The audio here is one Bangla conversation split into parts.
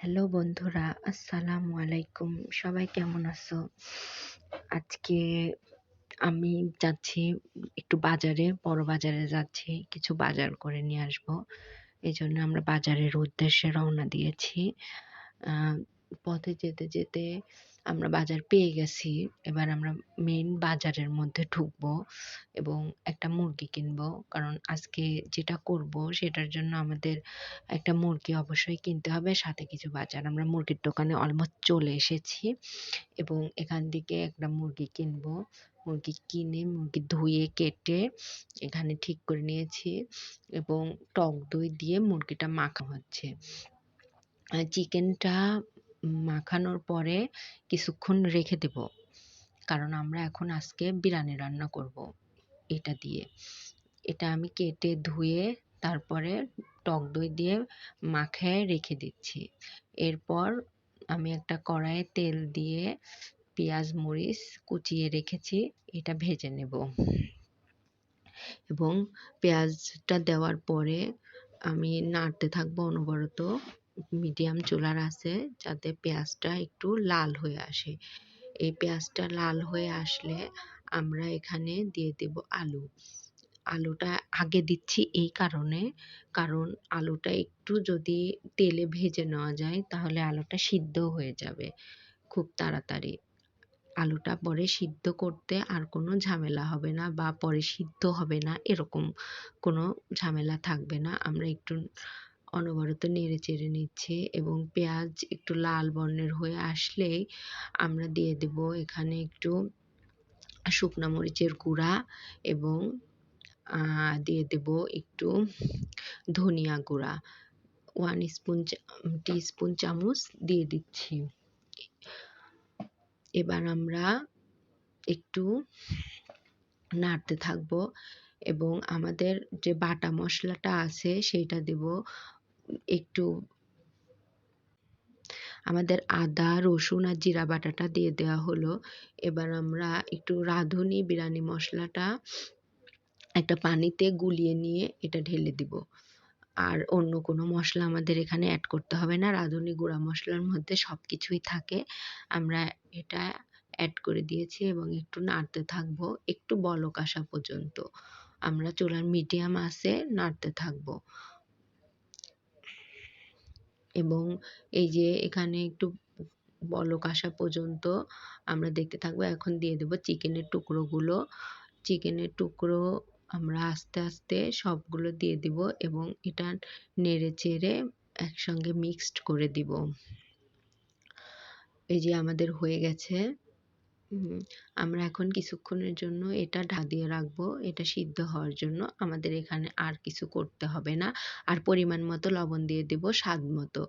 হ্যালো বন্ধুরা, আসসালামু আলাইকুম। সবাই কেমন আছো? আজকে আমি যাচ্ছি একটু বাজারে, বড় বাজারে যাচ্ছি, কিছু বাজার করে নিয়ে আসব। এই জন্য আমরা বাজারের উদ্দেশ্যে রওনা দিয়েছি। পথে যেতে যেতে আমরা বাজার পেয়ে গেছি, এবার আমরা মেইন বাজারের মধ্যে ঢুকবো এবং একটা মুরগি কিনবো। কারণ আজকে যেটা করব সেটার জন্য আমাদের একটা মুরগি অবশ্যই কিনতে হবে, সাথে কিছু বাজার। আমরা মুরগির দোকানে অলমোস্ট চলে এসেছি এবং এখান থেকে একটা মুরগি কিনবো। মুরগি কিনে, মুরগি ধুয়ে, কেটে এখানে ঠিক করে নিয়েছি এবং টক দই দিয়ে মুরগিটা মাখা হচ্ছে। চিকেনটা মাখানোর পরে কিছুক্ষণ রেখে দেব। কারণ আমরা এখন আজকে বিরিয়ানি রান্না করব এটা দিয়ে। এটা আমি কেটে ধুয়ে তারপরে টক দই দিয়ে মাখায় রেখে দিচ্ছি। এরপর আমি একটা কড়াইয়ে তেল দিয়ে পেঁয়াজ, মরিচ কুচিয়ে রেখেছি, এটা ভেজে নেব। এবং পেঁয়াজটা দেওয়ার পরে আমি নাড়তে থাকব অনবরত। মিডিয়াম চুলার আছে, যাতে পেঁয়াজটা একটু লাল হয়ে আসে। এই পেঁয়াজটা লাল হয়ে আসলে আমরা এখানে দিয়ে দেব আলু। আলুটা আগে দিচ্ছি এই কারণে, কারণ আলুটা একটু যদি তেলে ভেজে নেওয়া যায়, তাহলে আলুটা সিদ্ধ হয়ে যাবে খুব তাড়াতাড়ি। আলুটা পরে সিদ্ধ করতে আর কোনো ঝামেলা হবে না, বা পরে সিদ্ধ হবে না, এরকম কোনো ঝামেলা থাকবে না। আমরা একটু অনবরত নেড়ে চেড়ে নিচ্ছি এবং পেঁয়াজ একটু লাল বর্ণের হয়ে আসলেই আমরা দিয়ে দেব এখানে একটু শুকনো মরিচের গুঁড়া এবং দিয়ে দেব একটু ধনিয়া গুঁড়া। ওয়ান স্পুন স্পুন চামচ দিয়ে দিচ্ছি। এবার আমরা একটু নাড়তে থাকব এবং আমাদের যে বাটা মশলাটা আছে সেইটা দেব একটু আমাদের আদা, রসুন আর জিরা বাটাটা দিয়ে দেওয়া হলো। এবার আমরা একটু রাঁধুনি বিরিয়ানি মশলাটা। একটা পানিতে গুলিয়ে নিয়ে এটা ঢেলে দিব। আর অন্য কোনো মশলা আমাদের এখানে অ্যাড করতে হবে না। রাঁধুনি গুঁড়া মশলার মধ্যে সব কিছুই থাকে। আমরা এটা অ্যাড করে দিয়েছি এবং একটু নাড়তে থাকব। একটু বলক আসা পর্যন্ত। আমরা চুলার মিডিয়াম আছে, নাড়তে থাকব। এবং এই যে এখানে একটু বলক আসা পর্যন্ত আমরা দেখতে থাকব। এখন দিয়ে দেবো চিকেনের টুকরোগুলো। চিকেনের টুকরো আমরা আস্তে আস্তে সবগুলো দিয়ে দিব এবং এটা নেড়ে চেড়ে একসঙ্গে মিক্সড করে দিব। এই যে আমাদের হয়ে গেছে। আমরা এখন কিছুক্ষণের জন্য এটা ঢা দিয়ে রাখব, এটা সিদ্ধ হওয়ার জন্য। আমাদের এখানে আর কিছু করতে হবে না। আর পরিমাণ মতো লবণ দিয়ে দেব স্বাদ মতো।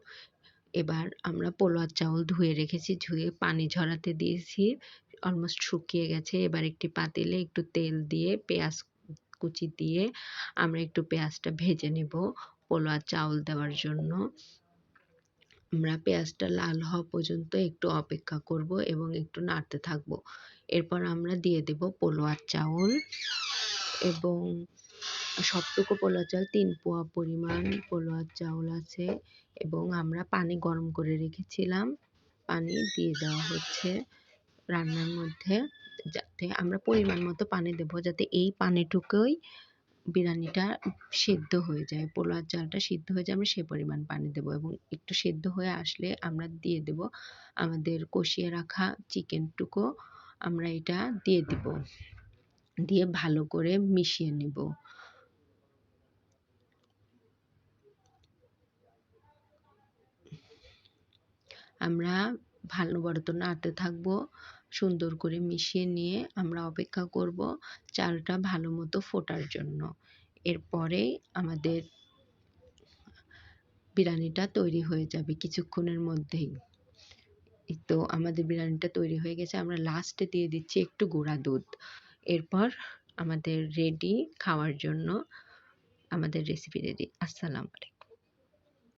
এবার আমরা পোলোয়ার চাউল ধুয়ে রেখেছি, ধুয়ে পানি ঝরাতে দিয়েছি। অলমোস্ট শুকিয়ে গেছে। এবার একটি পাতিলে একটু তেল দিয়ে, পেঁয়াজ কুচি দিয়ে আমরা একটু পেঁয়াজটা ভেজে নেব পোলোয়ার চাউল দেওয়ার জন্য। আমরা পেঁয়াজটা লাল হওয়া পর্যন্ত একটু অপেক্ষা করব এবং একটু নাড়তে থাকব। এরপর আমরা দিয়ে দেব পোলোয়ার চাউল এবং সবটুকু পোলোয়ার চাল তিন পোয়া পরিমাণ পোলোয়ার চাউল আছে এবং আমরা পানি গরম করে রেখেছিলাম। পানি দিয়ে দেওয়া হচ্ছে রান্নার মধ্যে যাতে আমরা পরিমাণ মতো পানি দেবো, যাতে এই পানিটুকুই বিরিয়ানিটা সেদ্ধ হয়ে যায়। পোলার চালটা সিদ্ধ হয়ে যায়, আমরা সে পরিমাণ পানি দেব এবং একটু সেদ্ধ হয়ে আসলে আমরা দিয়ে দেব আমাদের কষিয়ে রাখা চিকেনটুকু আমরা এটা দিয়ে দিব। দিয়ে ভালো করে মিশিয়ে নেব। আমরা ভালো বরত নাড়তে থাকব। সুন্দর করে মিশিয়ে নিয়ে আমরা অপেক্ষা করব চালটা ভালো মতো ফোটার জন্য। এরপরে আমাদের বিরিয়ানিটা তৈরি হয়ে যাবে কিছুক্ষণের মধ্যেই। তো আমাদের বিরিয়ানিটা তৈরি হয়ে গেছে, আমরা লাস্টে দিয়ে দিচ্ছি একটু গুঁড়া দুধ। এরপর আমাদের রেডি খাওয়ার জন্য আমাদের রেসিপি রেডি আসসালামু আলাইকুম।